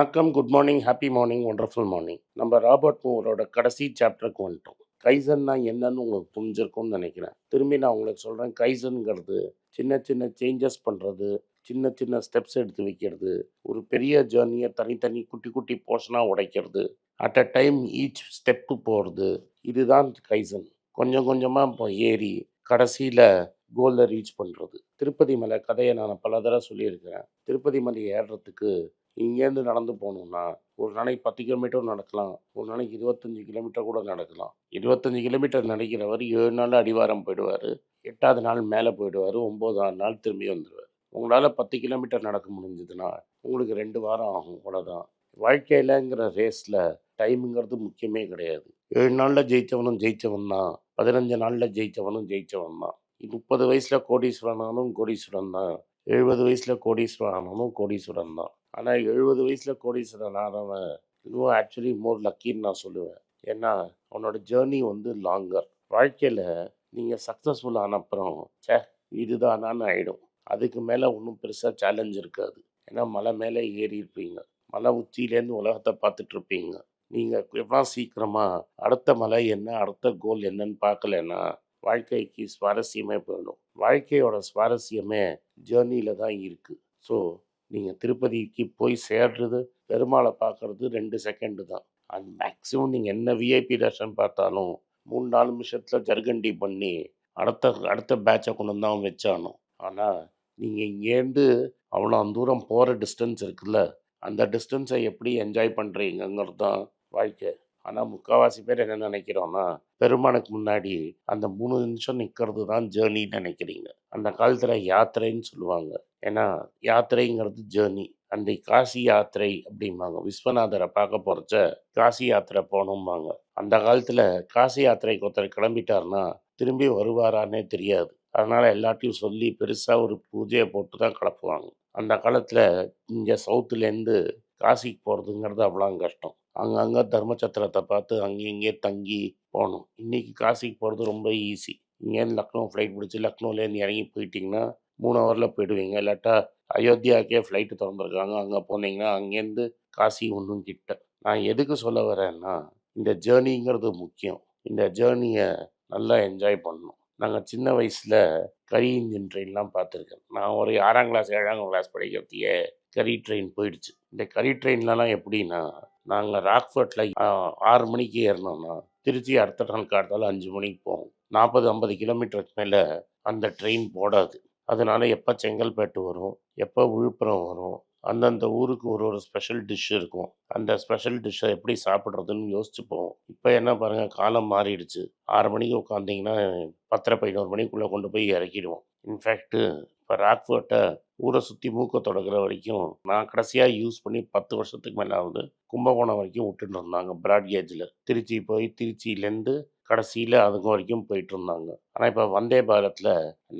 வணக்கம் good morning happy morning wonderful morning நம்ம Robert மூவரோட கடைசி சாப்டருக்கு வந்துட்டோம். கைசன்னா என்னன்னு உங்களுக்கு புரிஞ்சிருக்கும்னு நினைக்கிறேன். திரும்பி நான் உங்களுக்கு சொல்கிறேன் கைசனுங்கிறது சின்ன சின்ன சேஞ்சஸ் பண்ணுறது சின்ன சின்ன ஸ்டெப்ஸ் எடுத்து வைக்கிறது ஒரு பெரிய ஜேர்னியை தனித்தனி குட்டி குட்டி போர்ஷனாக உடைக்கிறது at a time each step போகிறது இதுதான் கைசன். கொஞ்சம் கொஞ்சமாக இப்போ ஏறி கடைசியில் கோலில் ரீச் பண்ணுறது திருப்பதி மலை கதையை நான் பல தடவை சொல்லியிருக்கிறேன். திருப்பதி மலை ஏறுறதுக்கு இங்கேருந்து நடந்து போகணுன்னா ஒரு நாளைக்கு பத்து கிலோமீட்டர் நடக்கலாம். ஒரு நாளைக்கு இருபத்தஞ்சி கிலோமீட்டர் கூட நடக்கலாம். இருபத்தஞ்சி கிலோமீட்டர் நடக்கிறவர் ஏழு நாள் அடிவாரம் போயிடுவார். எட்டாவது நாள் மேலே போயிடுவார். ஒம்போதாவது நாள் திரும்பி வந்துடுவார். உங்களால் பத்து கிலோமீட்டர் நடக்க முடிஞ்சதுன்னா உங்களுக்கு ரெண்டு வாரம் ஆகும். அவ்வளோதான் வாழ்க்கையிலங்கிற ரேஸில் டைமுங்கிறது முக்கியமே கிடையாது. ஏழு நாளில் ஜெயித்தவனும் ஜெயித்தவன் தான். பதினஞ்சு நாளில் ஜெயித்தவனும் ஜெயித்தவன் தான். முப்பது வயசில் கோடீஸ்வரனானும் கோடீஸ்வரன் தான். எழுபது வயசில் கோடீஸ்வரனானும் ஆனாலும் கோடீஸ்வரன் தான். ஆனால் எழுபது வயசில் கோடீஸ்வரன் ஆனவன் இன்னும் ஆக்சுவலி மோர் லக்கின்னு நான் சொல்லுவேன். ஏன்னா அவனோட ஜேர்னி வந்து லாங்கர் வாழ்க்கையில் நீங்கள் சக்ஸஸ்ஃபுல் ஆன அப்புறம் சே இதுதானான்னு ஆகிடும் அதுக்கு மேலே ஒன்றும் பெருசாக சேலஞ்ச் இருக்காது. ஏன்னா மலை மேலே ஏறி இருப்பீங்க. மலை உச்சியிலேருந்து உலகத்தை பார்த்துட்டு இருப்பீங்க. நீங்கள் எவ்வளோ சீக்கிரமாக அடுத்த மலை என்ன அடுத்த கோல் என்னன்னு பார்க்கலன்னா வாழ்க்கைக்கு சுவாரஸ்யமே போயிடும். வாழ்க்கையோட சுவாரஸ்யமே ஜேர்னியில் தான் இருக்குது ஸோ நீங்கள் திருப்பதிக்கு போய் சேர்றது பெருமாளை பார்க்கறது ரெண்டு செகண்டு தான். அண்ட் மேக்ஸிமம் நீங்கள் என்ன விஐபி தர்ஷன் பார்த்தாலும் மூணு நாலு நிமிஷத்தில் ஜர்கண்டி பண்ணி அடுத்த அடுத்த பேட்சை கொண்டு வந்து அவன் வச்சானோ ஆனால் நீங்கள் இங்கேருந்து அவ்வளோ தூரம் போகிற டிஸ்டன்ஸ் இருக்குல்ல அந்த டிஸ்டன்ஸை எப்படி என்ஜாய் பண்ணுறீங்கிறது தான் வாழ்க்கை. ஆனால் முக்கால்வாசி பேர் என்ன நினைக்கிறோன்னா பெருமானுக்கு முன்னாடி அந்த மூணு நிமிஷம் நிற்கிறது தான் ஜேர்னின்னு நினைக்கிறீங்க. அந்த காலத்தில் யாத்திரைன்னு சொல்லுவாங்க. ஏன்னா யாத்திரைங்கிறது ஜேர்னி அந்த காசி யாத்திரை அப்படிம்பாங்க. விஸ்வநாதரை பார்க்க போகிறச்ச காசி யாத்திரை போகணும்பாங்க. அந்த காலத்தில் காசி யாத்திரைக்கு ஒருத்தர் கிளம்பிட்டாருன்னா திரும்பி வருவாரான்னே தெரியாது. அதனால் எல்லாத்தையும் சொல்லி பெருசாக ஒரு பூஜையை போட்டு தான் கிளப்புவாங்க. அந்த காலத்தில் இங்கே சவுத்துலேருந்து காசிக்கு போகிறதுங்கிறது அவ்வளோ கஷ்டம். அங்கங்கே தர்மச்சத்திரத்தை பார்த்து அங்கே தங்கி போகணும். இன்றைக்கி காசிக்கு போகிறது ரொம்ப ஈஸி இங்கேருந்து லக்னோ ஃப்ளைட் பிடிச்சி லக்னோலேருந்து இறங்கி போயிட்டிங்கன்னா மூணு ஹவரில் போயிடுவீங்க. இல்லாட்டா அயோத்தியாக்கே ஃப்ளைட்டு திறந்துருக்காங்க. அங்கே போனீங்கன்னா அங்கேருந்து காசி ஒன்றும் கிட்ட நான் எதுக்கு சொல்ல வரேன்னா இந்த ஜேர்னிங்கிறது முக்கியம். இந்த ஜேர்னியை நல்லா என்ஜாய் பண்ணணும். நாங்கள் சின்ன வயசில் கரி இன்ஜின் ட்ரெயின்லாம் பார்த்துருக்கேன். நான் ஒரு ஆறாம் கிளாஸ் ஏழாம் கிளாஸ் படிக்கிறதையே கரி ட்ரெயின் போயிடுச்சு. இந்த கரி ட்ரெயின்லலாம் எப்படின்னா நாங்கள் ராக்ஃபோர்ட்டில் ஆறு மணிக்கு ஏறினோம்னா திருச்சி அடுத்த நாள் காலத்தால் அஞ்சு மணிக்கு போவோம். நாற்பது ஐம்பது கிலோமீட்டருக்கு மேலே அந்த ட்ரெயின் போடாது. அதனால எப்போ செங்கல்பேட்டு வரும் எப்போ விழுப்புரம் வரும் அந்தந்த ஊருக்கு ஒரு ஒரு ஸ்பெஷல் டிஷ் இருக்கும். அந்த ஸ்பெஷல் டிஷ்ஷை எப்படி சாப்பிட்றதுன்னு யோசிச்சு போவோம். இப்போ என்ன பாருங்கள் காலம் மாறிடுச்சு. ஆறு மணிக்கு உட்காந்திங்கன்னா பத்தரை பதினோரு மணிக்குள்ளே கொண்டு போய் இறக்கிடுவோம். இன்ஃபேக்ட்டு இப்போ ராக்ஃபோர்ட்டை ஊரை சுற்றி மூக்க தொடங்குற வரைக்கும் நான் கடைசியாக யூஸ் பண்ணி பத்து வருஷத்துக்கு மேலே ஆகுது கும்பகோணம் வரைக்கும் விட்டுட்டு இருந்தாங்க. பிராட்கேஜில் திருச்சி போய் திருச்சியிலேருந்து கடைசியில் அதுங்க வரைக்கும் போயிட்டு இருந்தாங்க. ஆனால் இப்போ வந்தே பாரத்தில்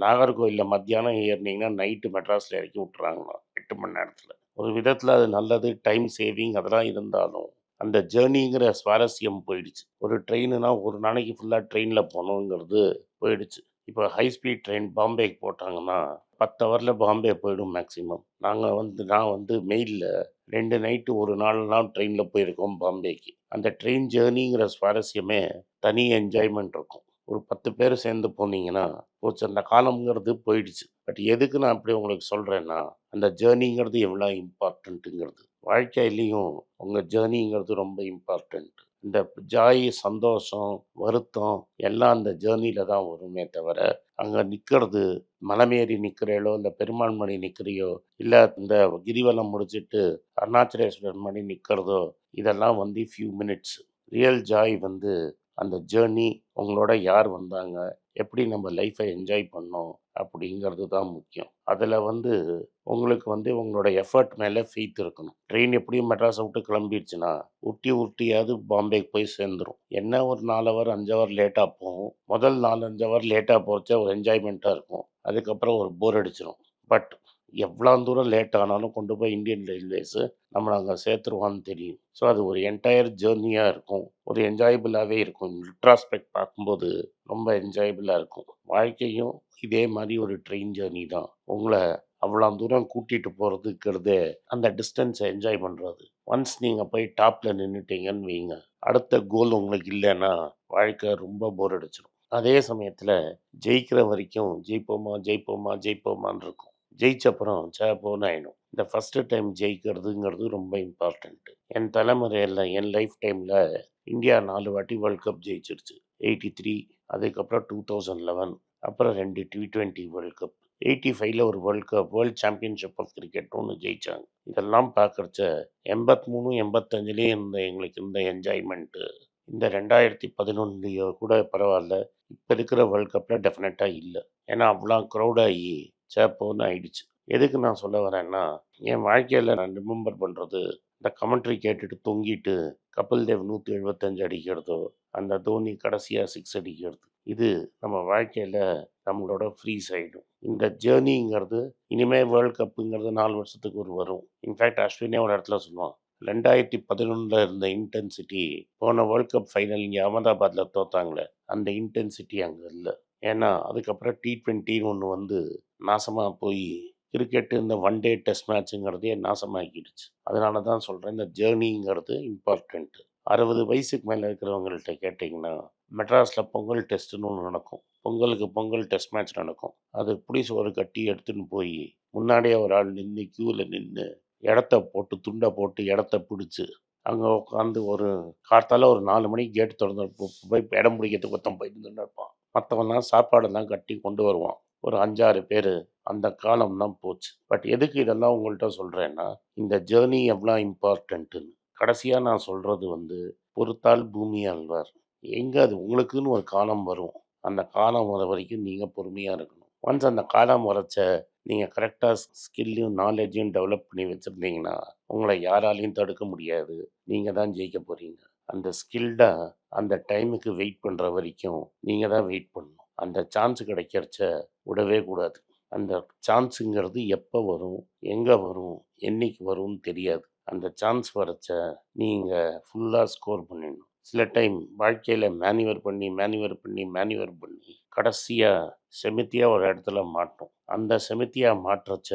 நாகர்கோயிலில் மத்தியானம் ஏறினீங்கன்னா நைட்டு மெட்ராஸில் இறக்கி விட்டுறாங்கண்ணா எட்டு மணி நேரத்தில். ஒரு விதத்தில் அது நல்லது டைம் சேவிங் அதெல்லாம் இருந்தாலும் அந்த ஜேர்னிங்கிற சுவாரஸ்யம் போயிடுச்சு. ஒரு ட்ரெயினுனா ஒரு நாளைக்கு ஃபுல்லாக ட்ரெயினில் போகணுங்கிறது போயிடுச்சு. இப்போ ஹை ஸ்பீட் ட்ரெயின் பாம்பேக்கு போட்டாங்கன்னா பத்து ஹவரில் பாம்பே போயிடும் மேக்ஸிமம் நாங்கள் வந்து நான் வந்து மெயிலில் ரெண்டு நைட்டு ஒரு நாள்லாம் ட்ரெயினில் போயிருக்கோம் பாம்பேக்கு. அந்த ட்ரெயின் ஜேர்னிங்கிற சுவாரஸ்யமே தனி என்ஜாய்மெண்ட் இருக்கும். ஒரு பத்து பேர் சேர்ந்து போனீங்கன்னா போச்சு அந்த காலம்ங்கிறது போயிடுச்சு. பட் எதுக்கு நான் அப்படி உங்களுக்கு சொல்கிறேன்னா அந்த ஜேர்னிங்கிறது எவ்வளோ இம்பார்ட்டண்ட்டுங்கிறது வாழ்க்கையிலையும் உங்கள் ஜேர்னிங்கிறது ரொம்ப இம்பார்ட்டண்ட் இந்த ஜாய் சந்தோஷம் வருத்தம் எல்லாம் அந்த ஜேர்னியில் தான் வருமே தவிர அங்கே நிற்கிறது மலைமேறி நிற்கிறீளோ இல்லை பெருமாள் மணி நிற்கிறியோ இல்லை இந்த கிரிவலம் முடிச்சுட்டு அருணாச்சலேஸ்வரர் மணி நிற்கிறதோ இதெல்லாம் வந்து ஃபியூ மினிட்ஸ் ரியல் ஜாய் வந்து அந்த ஜேர்னி உங்களோட யார் வந்தாங்க? எப்படி நம்ம லைஃப்பை என்ஜாய் பண்ணோம்? அப்படிங்கிறது தான் முக்கியம். அதில் வந்து உங்களுக்கு வந்து உங்களோட எஃபர்ட் மேலே ஃபெய்த் இருக்கணும். ட்ரெயின் எப்படியும் மெட்ராஸை விட்டு கிளம்பிடுச்சுன்னா உருட்டி உருட்டியாவது பாம்பேக்கு போய் சேர்ந்துடும் என்ன ஒரு நாலு ஹவர் அஞ்சு ஹவர் லேட்டாக போகும். முதல் நாலு அஞ்சு ஹவர் லேட்டாக போகிறச்ச ஒரு என்ஜாய்மெண்ட்டாக இருக்கும். அதுக்கப்புறம் ஒரு போர் அடிச்சிடும் பட் எவ்வளோ தூரம் லேட் ஆனாலும் கொண்டு போய் இந்தியன் ரயில்வேஸு நம்மளை அங்கே சேர்த்துருவான்னு தெரியும். ஸோ அது ஒரு என்டையர் ஜேர்னியாக இருக்கும். ஒரு என்ஜாயபிளாகவே இருக்கும். இன்ட்ராஸ்பெக்ட் பார்க்கும்போது ரொம்ப என்ஜாயபிளாக இருக்கும். வாழ்க்கையும் இதே மாதிரி ஒரு ட்ரெயின் ஜேர்னி தான். உங்களை அவ்வளோ தூரம் கூட்டிகிட்டு போகிறதுங்கிறதே அந்த டிஸ்டன்ஸை என்ஜாய் பண்ணுறது ஒன்ஸ் நீங்கள் போய் டாப்பில் நின்றுட்டீங்கன்னு வைங்க. அடுத்த கோல் உங்களுக்கு இல்லைன்னா வாழ்க்கை ரொம்ப போர் அடிச்சிடும் அதே சமயத்தில் ஜெயிக்கிற வரைக்கும் ஜெயிப்போமா ஜெயிப்போமா ஜெயிப்போமான்னு இருக்கும். ஜெயிச்ச அப்புறம் சேப்போன்னு ஆயிடும் இந்த ஃபஸ்ட்டு டைம் ஜெயிக்கிறதுங்கிறது ரொம்ப இம்பார்ட்டண்ட்டு என் தலைமுறையில் என் லைஃப் டைமில் இந்தியா நாலு வாட்டி வேர்ல்ட் கப் ஜெயிச்சிருச்சு. எயிட்டி த்ரீ அதுக்கப்புறம் டூ தௌசண்ட் லெவன் அப்புறம் ரெண்டு T twenty World Cup eighty ஃபைவ்ல ஒரு World Cup World Championship of Cricket ஒன்று ஜெயிச்சாங்க. இதெல்லாம் பார்க்குறச்ச எண்பத்தி மூணு எண்பத்தஞ்சுலேயே இருந்த எங்களுக்கு இந்த என்ஜாய்மெண்ட்டு இந்த ரெண்டாயிரத்தி பதினொன்றுலேயோ கூட பரவாயில்ல. இப்போ இருக்கிற வேர்ல்ட் கப்பில் டெஃபினட்டாக இல்லை. ஏன்னா அவ்வளோ க்ரௌடாகி சேப்போன்னு ஆயிடுச்சு. எதுக்கு நான் சொல்ல வரேன்னா என் வாழ்க்கையில் நான் ரிமெம்பர் பண்ணுறது இந்த கமெண்ட்ரி கேட்டுட்டு தொங்கிட்டு கபில் தேவ் நூற்றி எழுபத்தஞ்சு அடிக்கிறதோ அந்த தோனி கடைசியாக சிக்ஸ் அடிக்கிறது இது நம்ம வாழ்க்கையில் நம்மளோட ஃப்ரீஸ் ஆகிடும் இந்த ஜேர்னிங்கிறது இனிமேல் வேர்ல்ட் கப்புங்கிறது நாலு வருஷத்துக்கு ஒரு வரும். இன்ஃபேக்ட் அஸ்வினே ஒரு இடத்துல சொல்லுவான் ரெண்டாயிரத்தி பதினொன்றில் இருந்த இன்டென்சிட்டி போன வேர்ல்ட் கப் ஃபைனல் இங்கே அகமதாபாத்தில் தோத்தாங்களே அந்த இன்டென்சிட்டி அங்கே இல்லை. ஏன்னா அதுக்கப்புறம் டி ட்வெண்ட்டின்னு ஒன்று வந்து நாசமாக போய் கிரிக்கெட்டு இந்த ஒன் டே டெஸ்ட் மேட்ச்சுங்கிறதே நாசமாக்கிடுச்சு. அதனால தான் சொல்கிறேன் இந்த ஜேர்னிங்கிறது இம்பார்ட்டண்ட்டு அறுபது வயசுக்கு மேலே இருக்கிறவங்கள்ட்ட கேட்டிங்கன்னா மெட்ராஸில் பொங்கல் டெஸ்ட்டுன்னு ஒன்று நடக்கும். பொங்கலுக்கு பொங்கல் டெஸ்ட் மேட்ச் நடக்கும். அது புளிஸ் ஒரு கட்டி எடுத்துன்னு போய் முன்னாடியே ஒரு ஆள் நின்று க்யூவில் நின்று இடத்த போட்டு துண்டை போட்டு இடத்த பிடிச்சி அங்கே உட்காந்து ஒரு காத்தால ஒரு நாலு மணிக்கு கேட்டு திறந்து போய் இடம் பிடிக்கிறதுக்கு ஒருத்தன் போயிட்டு இருப்பான். மற்றவன்லாம் சாப்பாடெல்லாம் கட்டி கொண்டு வருவான். ஒரு அஞ்சாறு பேர் அந்த காலம் தான் போச்சு. பட் எதுக்கு இதெல்லாம் உங்கள்கிட்ட சொல்கிறேன்னா இந்த ஜேர்னி எவ்வளோ இம்பார்ட்டண்ட்டுன்னு கடைசியாக நான் சொல்கிறது வந்து பொறுத்தால் பூமி அல்வார். எங்கே அது உங்களுக்குன்னு ஒரு காலம் வரும். அந்த காலம் வர வரைக்கும் நீங்கள் பொறுமையாக இருக்கணும். ஒன்ஸ் அந்த காலம் வரச்ச நீங்கள் கரெக்டாக ஸ்கில்லையும் நாலேஜையும் டெவலப் பண்ணி வச்சுருந்தீங்கன்னா உங்களை யாராலையும் தடுக்க முடியாது. நீங்கள் தான் ஜெயிக்க போகிறீங்க அந்த ஸ்கில்டாக அந்த டைமுக்கு வெயிட் பண்ணுற வரைக்கும் நீங்கள் தான் வெயிட் பண்ணணும். அந்த சான்ஸ் கிடைக்கிறச்ச விடவே கூடாது. அந்த சான்ஸுங்கிறது எப்போ வரும் எங்கே வரும் என்னைக்கு வரும்னு தெரியாது. அந்த சான்ஸ் வரச்ச நீங்கள் ஃபுல்லாக ஸ்கோர் பண்ணிடணும். சில டைம் வாழ்க்கையில் மேனுவர் பண்ணி மேனுவர் பண்ணி மேனுவர் பண்ணி கடைசியாக செமித்தியாக ஒரு இடத்துல மாட்டோம். அந்த செமித்தியாக மாற்றச்ச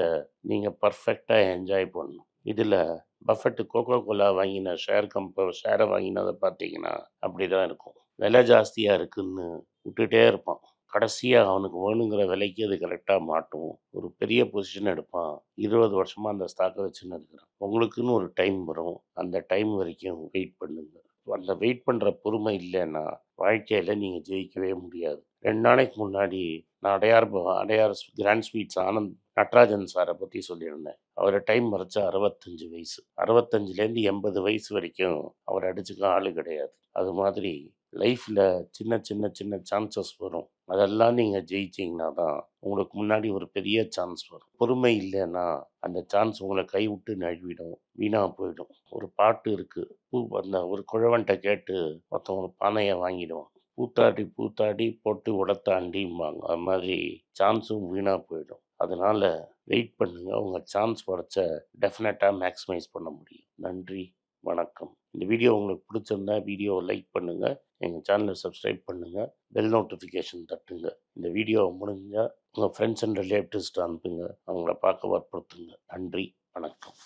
நீங்கள் பர்ஃபெக்டாக என்ஜாய் பண்ணணும். இதில் பஃபெட்டு கோகோ கோலா வாங்கின ஷேர் கம்ப ஷேரை வாங்கினதை பார்த்தீங்கன்னா அப்படி தான் இருக்கும். விலை ஜாஸ்தியாக இருக்குன்னு விட்டுட்டே இருப்பான். கடைசியாக அவனுக்கு வேணுங்கிற விலைக்கு அது கரெக்டாக மாட்டும். ஒரு பெரிய பொசிஷன் எடுப்பான். இருபது வருஷமாக அந்த ஸ்டாக்கை வச்சுன்னு இருக்கிறான். உங்களுக்குன்னு ஒரு டைம் வரும். அந்த டைம் வரைக்கும் வெயிட் பண்ணுங்க. அந்த வெயிட் பண்ணுற பொறுமை இல்லைன்னா வாழ்க்கையில் நீங்கள் ஜெயிக்கவே முடியாது. ரெண்டு நாளைக்கு முன்னாடி நான் அடையார் அடையார் கிராண்ட் ஸ்வீட்ஸ் ஆனந்த் நட்ராஜன் சாரை பற்றி சொல்லியிருந்தேன். அவர் டைம் மறைச்சா அறுபத்தஞ்சு வயசு. அறுபத்தஞ்சுலேருந்து எண்பது வயசு வரைக்கும் அவர் அடிச்சுக்க ஆள் கிடையாது. அது மாதிரி லைஃப்பில் சின்ன சின்ன சின்ன சான்சஸ் வரும். அதெல்லாம் நீங்கள் ஜெயிச்சிங்கன்னா தான் உங்களுக்கு முன்னாடி ஒரு பெரிய சான்ஸ் வரும். பொறுமை இல்லைன்னா அந்த சான்ஸ் உங்களை கைவிட்டு நழுவிடும். வீணாக போயிடும். ஒரு பாட்டு இருக்குது பூ அந்த ஒரு குழவன்ட்ட கேட்டு மற்றவங்க பானையை வாங்கிடுவோம் பூத்தாடி பூத்தாடி போட்டு உடத்தாண்டிம்பாங்க. அது மாதிரி சான்ஸும் வீணாக போயிடும். அதனால் வெயிட் பண்ணுங்க. உங்கள் சான்ஸ் வரைச்ச டெஃபினட்டாக மேக்ஸிமைஸ் பண்ண முடியும். நன்றி வணக்கம். இந்த வீடியோ உங்களுக்கு பிடிச்சிருந்தா வீடியோவை லைக் பண்ணுங்கள் எங்கள் சேனலை சப்ஸ்கிரைப் பண்ணுங்கள் பெல் நோட்டிஃபிகேஷன் தட்டுங்க. இந்த வீடியோவை முடிஞ்சால் உங்கள் ஃப்ரெண்ட்ஸ் அண்ட் ரிலேட்டிவ்ஸ்ட்டு அனுப்புங்க. அவங்கள பார்க்க வற்புறுத்துங்க. நன்றி வணக்கம்.